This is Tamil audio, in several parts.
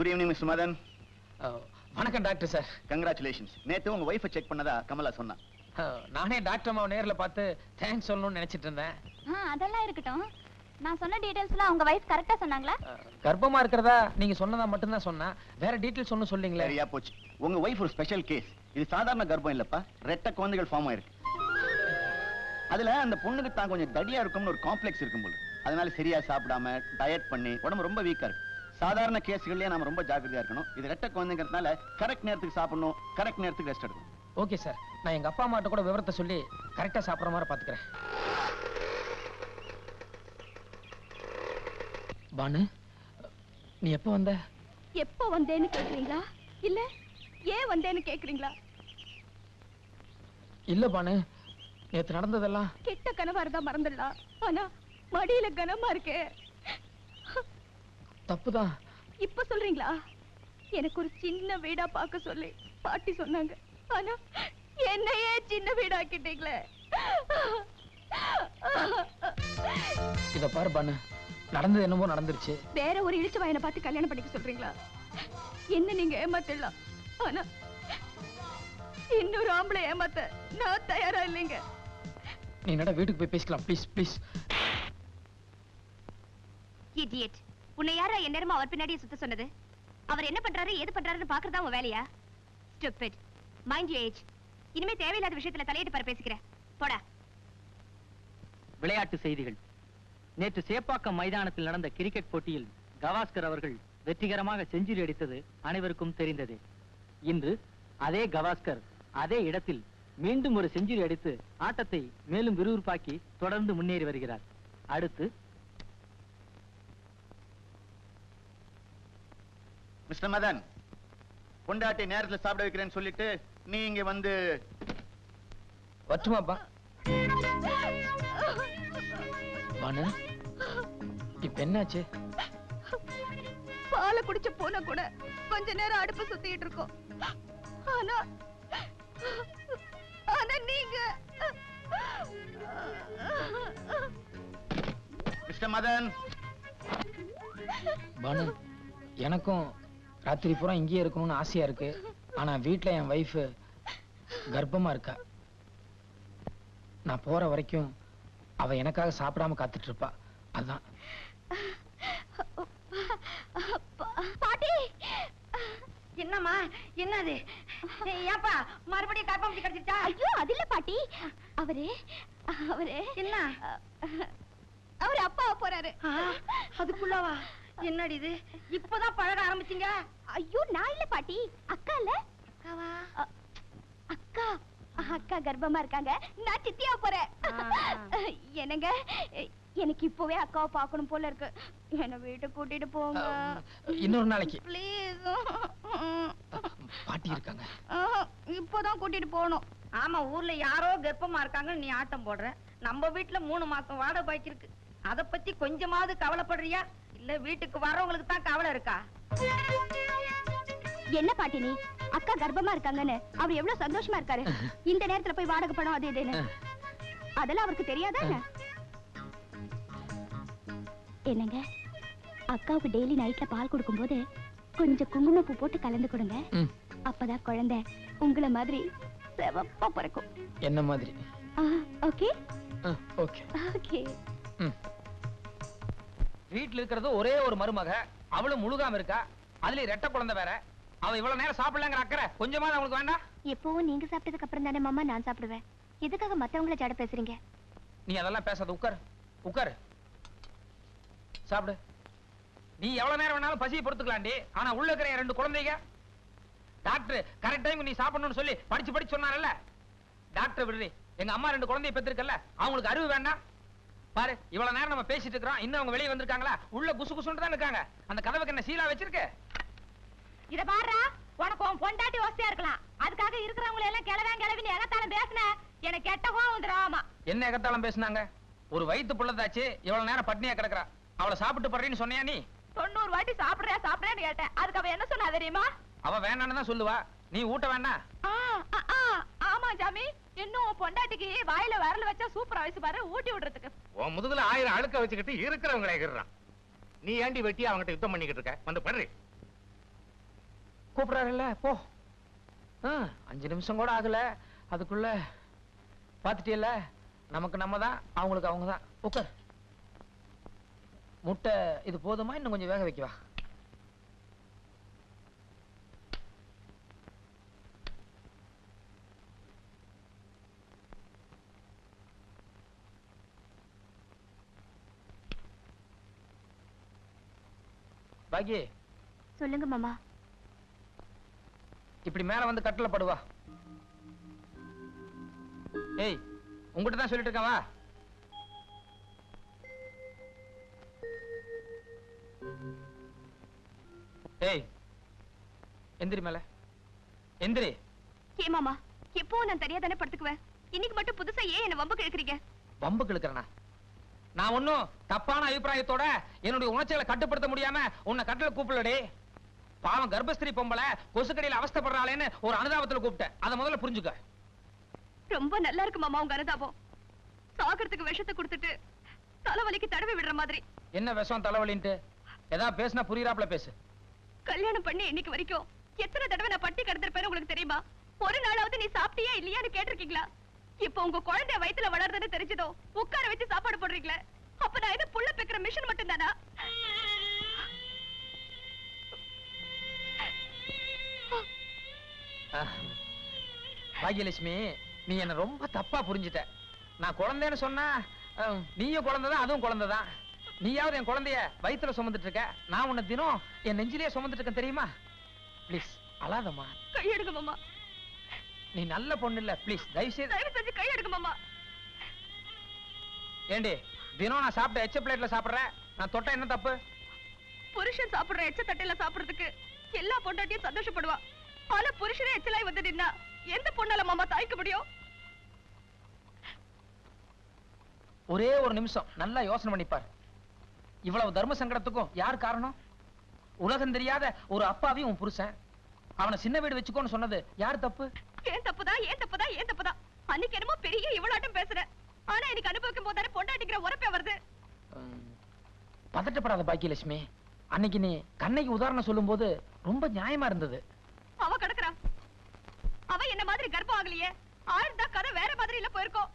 குட் ஈவினிங் மிஸ்டர் மதன் வணக்கம் டாக்டர் சார் கங்க்ராச்சுலேஷன்ஸ் நேத்து உங்க ஒய்ஃபை செக் பண்ணதா கமலா சொன்னா. அஹ், நானே டாக்டர் அம்மாவை நேர்ல பார்த்து தேங்க்ஸ் சொல்லணும்னு நினைச்சிட்டு இருந்தேன். ஆ அதெல்லாம் இருக்கட்டும். நான் சொன்ன டீடைல்ஸ்லாம் உங்க வைஃப் கரெக்டா சொன்னாங்களா? அஹ், கர்ப்பமா இருக்கிறதா நீங்க சொன்னதா மட்டும்தான் சொன்னா வேற டீட்டெயில்ஸ் ஒன்றும் சொல்லிங்களே. சரியா போச்சு. உங்க ஒய்ஃப் ஒரு ஸ்பெஷல் கேஸ் இது சாதாரண கர்ப்பம் இல்லப்பா. ரெட்ட குழந்தைகள் ஃபார்ம் ஆயிருக்கு. அதுல அந்த பொண்ணுக்கு தான் கொஞ்சம் தடியா இருக்கும்னு ஒரு காம்ப்ளெக்ஸ் இருக்கும் போல அதனால சரியா சாப்பிடாம டயட் பண்ணி உடம்பு ரொம்ப வீக்கா இருக்கு. சாதாரண கேஸ்கள்லயே நாம ரொம்ப ஜாக்கிரதையா இருக்கணும். இது ரெட்ட குழந்தைங்கிறதுனால கரெக்ட் நேரத்துக்கு சாப்பிடணும் கரெக்ட் நேரத்துக்கு ரெஸ்ட் எடுக்கணும். ஓகே சார் நான் எங்க அப்பா அம்மாட்ட கூட விவரத்தை சொல்லி கரெக்டா சாப்பிடுற மாதிரி பாத்துக்கிறேன். பானு நீ எப்போ வந்த? எப்போ வந்தேன்னு கேக்குறீங்களா? இல்ல ஏன் வந்தேன்னு கேக்குறீங்களா? இல்ல பானு நேத்து நடந்ததெல்லாம் கெட்ட கனவா இருந்தா மறந்துடலாம். ஆனா மடியில கனமா இருக்கே. தப்புதான். இப்ப சொல்றீங்களா? எனக்கு ஒரு சின்ன வீடா பார்க்க சொல்லி பாட்டி சொன்னாங்க. ஆனா என்னையே சின்ன வீடாக்கிட்டீங்களே. இத பாரு பானு. நடந்தது என்னமோ நடந்துருச்சு. வேற ஒரு இழிச்ச வாயனை பார்த்து கல்யாணம் பண்ணிக்க சொல்றீங்களா? என்ன நீங்க ஏமாத்திடலாம் ஆனா இன்னொரு ஆம்பளை ஏமாத்த நான் தயாரா இல்லைங்க. நீ என்னடா வீட்டுக்கு போய் பேசிக்கலாம். ப்ளீஸ் ப்ளீஸ் இடியட் உன்னை யாரா என் நேரமா அவர் பின்னாடியே சுத்த சொன்னது? அவர் என்ன பண்றாரு ஏது பண்றாருன்னு பாக்குறதா உன் வேலையா? ஸ்டூபிட் மைண்ட் யூ ஏஜ் இனிமே தேவையில்லாத விஷயத்துல தலையிட்டு பாரு பேசிக்கிறேன் போடா. விளையாட்டு செய்திகள். நேற்று சேப்பாக்கம் மைதானத்தில் நடந்த கிரிக்கெட் போட்டியில் கவாஸ்கர் அவர்கள் வெற்றிகரமாக செஞ்சுரி அடித்தது அனைவருக்கும் தெரிந்ததே. இன்று அதே கவாஸ்கர் அதே இடத்தில் மீண்டும் ஒரு செஞ்சுரி அடித்து ஆட்டத்தை மேலும் விறுவிறுப்பாக்கி தொடர்ந்து முன்னேறி வருகிறார். அடுத்து மிஸ்டர் மதன் பொண்டாட்டி நேரத்துல சாப்பிட வைக்கிறேன்னு சொல்லிட்டு நீ இங்க வந்து வச்சுமாப்பா பானு இப்ப என்னாச்சு? பாலை குடிச்ச பூனை கூட கொஞ்ச நேரம் அடுப்பு சுத்திட்டு இருக்கோம். ஆனா ஆனா நீங்க மிஸ்டர் மதன். பானு எனக்கும் ராத்திரி பூரா இங்கேயே இருக்கணும்னு ஆசையா இருக்கு. ஆனா வீட்ல என் வைஃப் கர்ப்பமா இருக்கா. நான் போற வரைக்கும் அவ எனக்காக சாப்பிடாம காத்துட்டு இருப்பா அதான் பாட்டி! என்னம்மா? என்னது? ஏப்பா மறுபடியும் கர்ப்பம் கிடைச்சிட்டா ஐயோ அது இல்ல பாட்டி. அவரு அவரு. என்ன? அவரு அப்பா போறாரு. அதுக்குள்ளவா? என்னடி இது? இப்பதான் பழக ஆரம்பிச்சீங்க? ஐயோ நான் இல்ல பாட்டி. அக்கா இல்ல? அக்காவா? அக்கா. அக்கா கர்ப்பமா இருக்காங்க. நான் சித்தியா போறேன். என்னங்க? எனக்கு இப்பவே அக்காவை பார்க்கணும் போல இருக்கு. என்ன வீட்டுக்கு கூட்டிட்டு போங்க. இன்னொரு நாளைக்கு. ப்ளீஸ் பாட்டி இருக்காங்க. இப்போதான் கூட்டிட்டு போகணும். ஆமா ஊர்ல யாரோ கர்ப்பமா இருக்காங்கன்னு நீ ஆட்டம் போடுற. நம்ம வீட்டுல மூணு மாசம் வாடகை பாக்கி இருக்கு. அத பத்தி கொஞ்சமாவது கவலைப்படுறியா? இல்ல வீட்டுக்கு வர்றவங்களுக்கு தான் கவலை இருக்கா? என்ன பாட்டி நீ? அக்கா கர்ப்பமா இருக்காங்கன்னு அவர் எவ்வளவு சந்தோஷமா இருக்காரு. இந்த நேரத்துல போய் வாடகை பணம் அது இதுன்னு. அதெல்லாம் அவருக்கு தெரியாதா என்ன? என்னங்க? அக்காவுக்கு டெய்லி நைட்ல பால் கொடுக்கும்போது கொஞ்சம் குங்குமப்பூ போட்டு கலந்து கொடுங்க. அப்பதான் குழந்தை உங்களை மாதிரி சிவப்பா பிறக்கும். என்ன மாதிரி? ஓகே ஓகே ஓகே வீட்டுல இருக்கிறது ஒரே ஒரு மருமக. அவளும் முழுகாம இருக்கா. அதுல ரெட்ட குழந்தை வேற. அவ இவ்வளவு நேரம் சாப்பிடலங்கிற அக்கறை. கொஞ்சமா அவங்களுக்கு வேண்டாம். எப்பவும் நீங்க சாப்பிட்டதுக்கு அப்புறம் தானே மாமா நான் சாப்பிடுவேன். எதுக்காக மத்தவங்கள ஜாட பேசுறீங்க? நீ அதெல்லாம் பேசாத உட்கார். உட்கார். சாப்பிடு. நீ எவ்வளவு நேரம் வேணாலும் பசியை பொறுத்துக்கலாண்டி. ஆனா உள்ள இருக்கிற ரெண்டு குழந்தைங்க டாக்டர் கரெக்ட் டைம் நீ சாப்பிடணும்னு சொல்லி படிச்சு படிச்சு சொன்னாரல்ல டாக்டர் விடுறி எங்க அம்மா ரெண்டு குழந்தைய பெற்றிருக்கல அவங்களுக்கு அறிவு வேண்டாம். பாரு இவ்வளவு நேரம் நம்ம பேசிட்டு இருக்கிறோம். இன்னும் அவங்க வெளியே வந்திருக்காங்களா? உள்ள குசு குசுன்னு தான் இருக்காங்க. அந்த கதவுக்கு என்ன சீலா வச்சிருக்க? இத பாருடா உனக்கு உன் பொண்டாட்டி வசதியா இருக்கலாம். அதுக்காக இருக்கிறவங்களை எல்லாம் கிளவேன் கிளவின்னு எகத்தாலும் பேசுன எனக்கு கெட்ட கோவம் வந்துடும் என்ன எகத்தாலும் பேசுனாங்க? ஒரு வயித்து புள்ளதாச்சு இவ்வளவு நேரம் பட்னியா கிடக்குறா. அவளை சாப்பிட்டு படுறேன்னு சொன்னியா நீ? தொண்ணூறு வாட்டி சாப்பிடுறியா சாப்பிடுறேன்னு கேட்டேன். அதுக்கு அவ என்ன சொன்னா தெரியுமா? அவ வேணான்னு தான் சொல்லுவா. நீ ஊட்ட வேண்டாம் ஆமா ஜாமி இன்னும் பொண்டாட்டிக்கு வாயில வரல வச்சா சூப்பரா வயசு பாரு ஊட்டி விடுறதுக்கு. உன் முதுகுல ஆயிரம் அழுக்க வச்சுக்கிட்டு இருக்கிறவங்களை எகிறான் நீ ஏண்டி வெட்டி அவங்ககிட்ட யுத்தம் பண்ணிக்கிட்டு இருக்க? வந்து படுறி கூப்பிடுறாருல்ல போ. ஆ, அஞ்சு நிமிஷம் கூட ஆகல. அதுக்குள்ள பாத்துட்டியல்ல? நமக்கு நம்ம தான் அவங்களுக்கு அவங்க தான். உட்கார். முட்டை இது போதுமா? இன்னும் கொஞ்சம் வேக வைக்கவா? பாக்கி சொல்லுங்க மாமா. இப்படி மேல வந்து கட்டில படுவா ஏய் உங்ககிட்ட தான் சொல்லிட்டு இருக்கேன் வா. ஏய் எந்திரி மேல. எந்திரி. ஏ மாமா எப்பவும் நான் தனியா தானே படுத்துக்குவேன்? இன்னைக்கு மட்டும் புதுசா ஏன் என்ன வம்புக்கு இழுக்கிறீங்க வம்புக்கு இழுக்கிறனா நான் ஒண்ணும் தப்பான அபிப்பிராயத்தோட என்னுடைய உணர்ச்சிகளை கட்டுப்படுத்த முடியாம உன்னை கட்டில கூப்பிடலடி. பாவம் கர்ப்பஸ்திரி பொம்பளை கொசுக்கடியில அவஸ்தைப்படுறாளேன்னு ஒரு அனுதாபத்துல கூப்பிட்டேன். அதை முதல்ல புரிஞ்சுக்க. ரொம்ப நல்லா இருக்கு மாமா உங்க அனுதாபம். சாகறதுக்கு விஷத்தை கொடுத்துட்டு தலைவலிக்கு தடவி விடுற மாதிரி. என்ன விஷம் தலைவலின்ட்டு? ஏதாவது பேசினா புரியுறாப்புல பேசு. கல்யாணம் பண்ணி இன்னைக்கு வரைக்கும் எத்தனை தடவை நான் பட்டி கிடந்திருப்பேன்னு உங்களுக்கு தெரியுமா? ஒரு நாளாவது நீ சாப்பிட்டியா இல்லையான்னு கேட்டிருக்கீங்களா? இப்ப உங்க குழந்தை வயித்துல வளர்றதுன்னு தெரிஞ்சதோ உட்கார வச்சு சாப்பாடு போடுறீங்களே? அப்ப நான் என்ன புள்ள பெக்கிற மிஷின் மட்டும் தானா. பாக்யலட்சுமி நீ என்ன ரொம்ப தப்பா புரிஞ்சுட்ட. நான் குழந்தைன்னு சொன்னா நீயும் குழந்தைதான் அதுவும் குழந்தைதான். நீயாவது என் குழந்தைய வயித்துல சுமந்துட்டு இருக்க. நான் உன்னை தினம் என் நெஞ்சிலேயே சுமந்துட்டு இருக்கேன் தெரியுமா? ப்ளீஸ் அழாதம்மா. கையெடுங்க மாமா. நீ நல்ல பொண்ணு இல்ல ப்ளீஸ் தயவு செய்து தயவு செஞ்சு கையெடுங்க மாமா. ஏண்டி தினம் நான் சாப்பிட்ட எச்ச பிளேட்ல சாப்பிடுறேன் நான் தொட்ட என்ன தப்பு? புருஷன் சாப்பிடுற எச்ச தட்டையில சாப்பிடுறதுக்கு எல்லா பொண்டாட்டியும் சந்தோஷப்படுவா. ஆனா புருஷனே எச்சலாய் வந்து நின்னா எந்த பொண்ணால மாமா தாய்க்க முடியும்? ஒரே ஒரு நிமிஷம் நல்லா யோசனை பண்ணிப்பார். இவ்வளவு தர்ம சங்கடத்துக்கும் யார் காரணம்? உலகம் தெரியாத ஒரு அப்பாவையும் புருஷன். அவனை சின்ன வீடு வச்சுக்கோன்னு சொன்னது யார் தப்பு? ஏன் தப்புதான் ஏன் தப்புதான் ஏன் தப்புதான் அன்னைக்கு என்னமோ பெரிய இவ்வளாட்டம் பேசுற. ஆனா எனக்கு அனுபவிக்கும் போதானே பொண்டாட்டிக்கிற உரப்பே வருது. பதட்டப்படாத பாக்கியலட்சுமி. அன்னைக்கு நீ கண்ணைக்கு உதாரணம் சொல்லும்போது ரொம்ப நியாயமா இருந்தது. அவ கிடக்குறா. அவ என்ன மாதிரி கர்ப்பம் ஆகலையே? ஆழ்ந்தா கதை வேற மாதிரி இல்ல போயிருக்கோம்.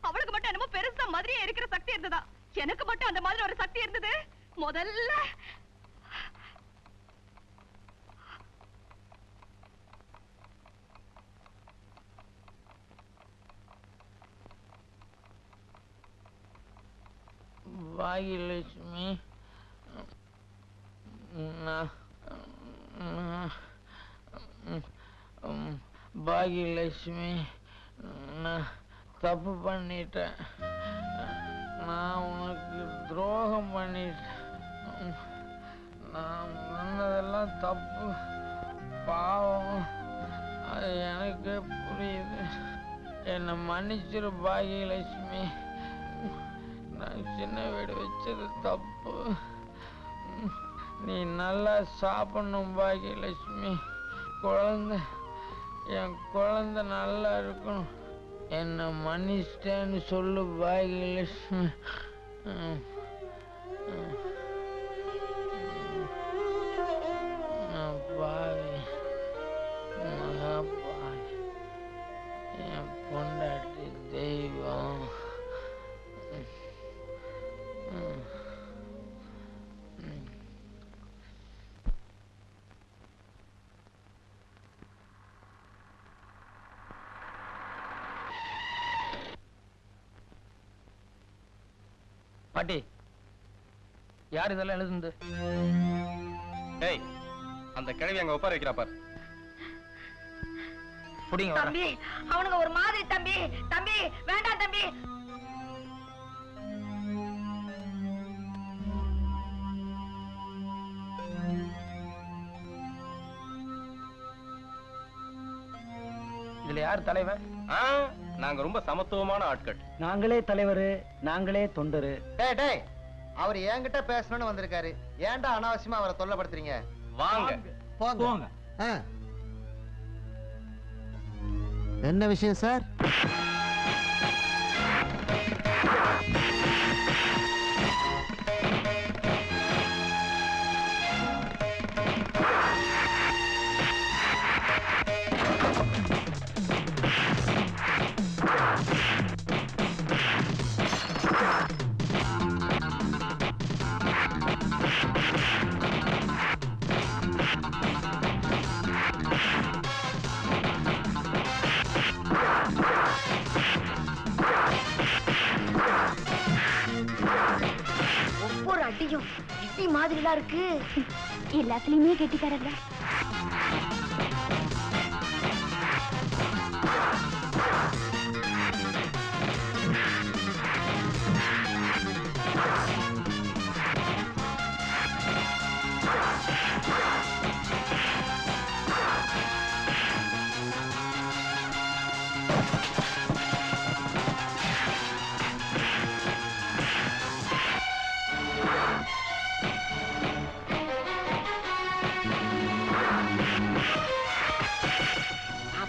அவளுக்கு மட்டும் என்னமோ பெருசா மாதிரியே இருக்கிற சக்தி இருந்ததா? எனக்கு மட்டும் அந்த மாதிரி ஒரு சக்தி இருந்தது? முதல்ல பாகியலட்சுமி நான் பாகியலட்சுமி நான் தப்பு பண்ணிட்டேன். நான் உனக்கு துரோகம் பண்ணிட்டேன். நான் பண்ணதெல்லாம் தப்பு. பாவம். அது எனக்கு புரியுது. என்னை மன்னிச்சிரு பாகியலட்சுமி சின்ன வீடு வச்சது தப்பு. நீ நல்லா சாப்பிடணும் பாக்கியலட்சுமி. குழந்தை என் குழந்தை நல்லா இருக்கணும். என்னை மன்னிச்சிட்டேன்னு சொல்லு பாக்கியலட்சுமி. பாட்டி யார் இதெல்லாம் எழுதுந்து டேய் அந்த கிழவி அங்க உட்கார வைக்கிறா பார். புடிங்க. தம்பி அவனுங்க ஒரு மாதிரி தம்பி தம்பி வேண்டாம் தம்பி. இதுல யார் தலைவன்? ஆ, நாங்க ரொம்ப சமத்துவமான ஆட்கள். நாங்களே தலைவரு நாங்களே தொண்டரு. டேய் டேய் அவர் என்கிட்ட பேசணும்னு வந்திருக்காரு. ஏன்டா அனாவசியமா அவரை தொல்லப்படுத்துறீங்க? வாங்க. போங்க. என்ன விஷயம் சார்? எல்லாத்துலயுமே கெட்டிக்காரல்ல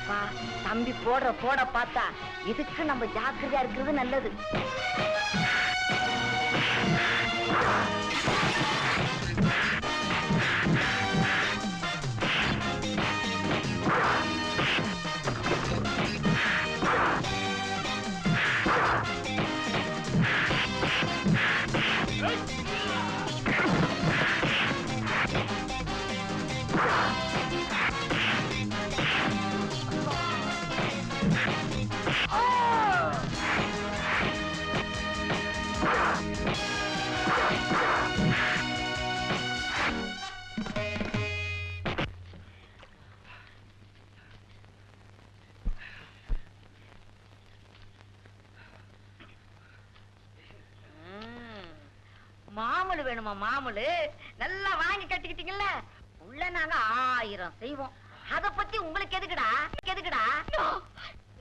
அப்பா தம்பி போடுற போட பார்த்தா இதுக்கு நம்ம ஜாக்கிரதையா இருக்கிறது நல்லது? மாமூலு வேணுமா மாமூலு? நல்லா வாங்கி கட்டிக்கிட்டீங்கல்ல? உள்ள நாங்க ஆயிரம் செய்வோம். அத பத்தி உங்களுக்கு எதுக்குடா? எதுக்குடா?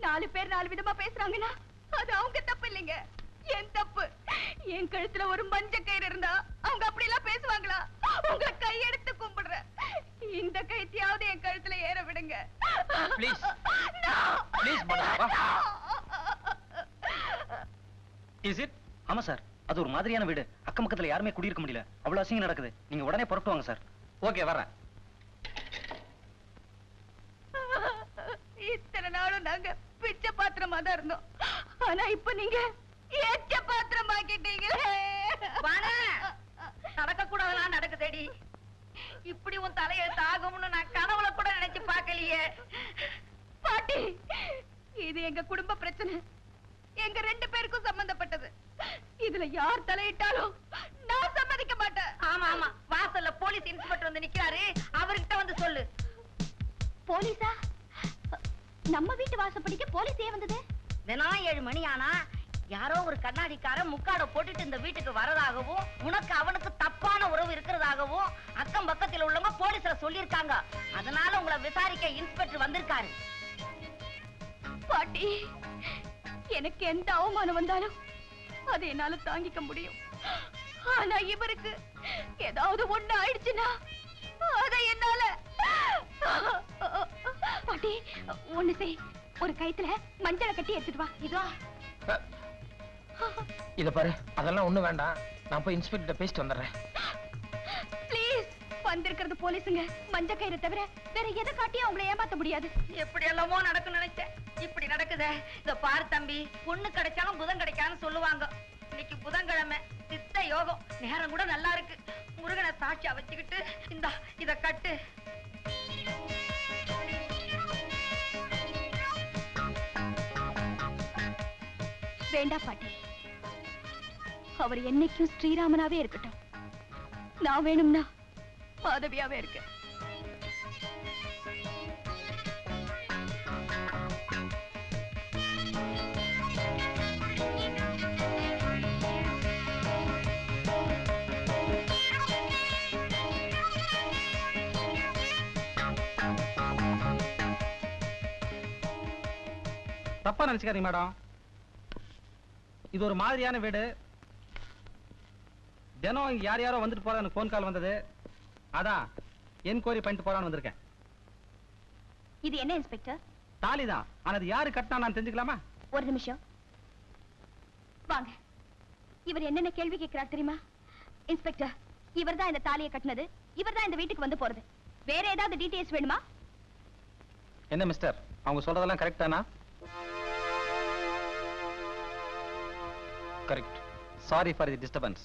நாலு பேர் நாலு விதமா பேசுறாங்கன்னா அது அவங்க தப்பு இல்லைங்க. என் தப்பு. என் கழுத்துல ஒரு மஞ்ச கயிறு இருந்தா அவங்க அப்படி எல்லாம் பேசுவாங்களா? உங்களை கையெடுத்து கும்பிடுறேன். இந்த கைத்தியாவது என் கழுத்துல ஏற விடுங்க. ஆமா சார் அது ஒரு மாதிரியான வீடு. அக்கம் பக்கத்துல யாருமே குடியிருக்க முடியல. அவ்வளவு அசிங்கம் நடக்குது. நீங்க உடனே புறப்பட்டு வாங்க சார். ஓகே வர்றேன். இத்தனை நாளும் நாங்க பிச்சை பாத்திரமா தான் இருந்தோம். ஆனா இப்ப நீங்க ஏச்ச பாத்திரம் ஆக்கிட்டீங்களே நடக்க கூடாதெல்லாம் நடக்குதேடி. இப்படி உன் தலையெழுத்து ஆகும்னு நான் கனவுல கூட நினைச்சு பார்க்கலையே. பாட்டி இது எங்க குடும்ப பிரச்சனை. எங்க ரெண்டு பேருக்கும் சம்பந்தப்பட்டது. இதுல யார் தலையிட்டாலும் நான் சம்மதிக்க மாட்டேன். ஆமா ஆமா. வாசல்ல போலீஸ் இன்ஸ்பெக்டர் வந்து நிக்கிறாரு. அவர்கிட்ட வந்து சொல்லு. போலீஸா? நம்ம வீட்டு வாசப்படிக்கு போலீஸ் ஏன் வந்தது? தினம் ஏழு மணி ஆனா யாரோ ஒரு கண்ணாடிக்காரன் முக்காட போட்டுட்டு இந்த வீட்டுக்கு வரதாகவும் உனக்கு அவனுக்கு தப்பான உறவு இருக்கிறதாகவும் அக்கம் பக்கத்தில் உள்ளவங்க போலீஸ்ல சொல்லியிருக்காங்க. அதனால உங்களை விசாரிக்க இன்ஸ்பெக்டர் வந்திருக்காரு. பாட்டி எனக்கு எந்த அவமானம் வந்தாலும் அதை என்னால தாங்கிக்க முடியும். ஆனா இவருக்கு ஏதாவது ஒண்ணு ஆயிடுச்சுன்னா அதை என்னால பாட்டி ஒண்ணு செய். ஒரு கைத்துல மஞ்சளை கட்டி எடுத்துட்டு வா. இதோ. இத பாரு அதெல்லாம் ஒண்ணும் வேண்டாம். நான் போய் இன்ஸ்பெக்டர் பேசிட்டு வந்துடுறேன். வந்திருக்கிறது போலீஸுங்க. மஞ்ச கயிறை தவிர வேற எதை காட்டி அவங்கள ஏமாத்த முடியாது. எப்படி எல்லாமோ நடக்கும் நினைச்சேன். இப்படி நடக்குதே. இத பாரு தம்பி பொண்ணு கிடைச்சாலும் புதன் கிடைக்காதுன்னு சொல்லுவாங்க. இன்னைக்கு புதன்கிழமை சித்த யோகம். நேரம் கூட நல்லா இருக்கு. முருகனை சாட்சியா வச்சுக்கிட்டு இந்த இத கட்டு. வேண்டாம் பாட்டி. அவர் என்னைக்கும் ஸ்ரீராமனாவே இருக்கட்டும். நான் வேணும்னா மாதவியாவே இருக்கு. தப்பா நினைச்சுக்காதீங்க மேடம். இது ஒரு மாதிரியான வீடு. தினம் இங்க யார் யாரோ வந்துட்டு போற எனக்கு கால் வந்தது. அதான் என்கொயரி பண்ணிட்டு போறான்னு வந்திருக்கேன். இது என்ன இன்ஸ்பெக்டர்? தாலி தான் ஆனா அது யாரு கட்டினா நான் தெரிஞ்சுக்கலாமா? ஒரு நிமிஷம். வாங்க. இவர் என்னென்ன கேள்வி கேட்கிறார் தெரியுமா? இன்ஸ்பெக்டர் இவர்தான் இந்த தாலியை கட்டினது. இவர்தான் இந்த வீட்டுக்கு வந்து போறது. வேற ஏதாவது டீடைல்ஸ் வேணுமா? என்ன மிஸ்டர்? அவங்க சொல்றதெல்லாம் கரெக்ட் தானா? Correct sorry for the disturbance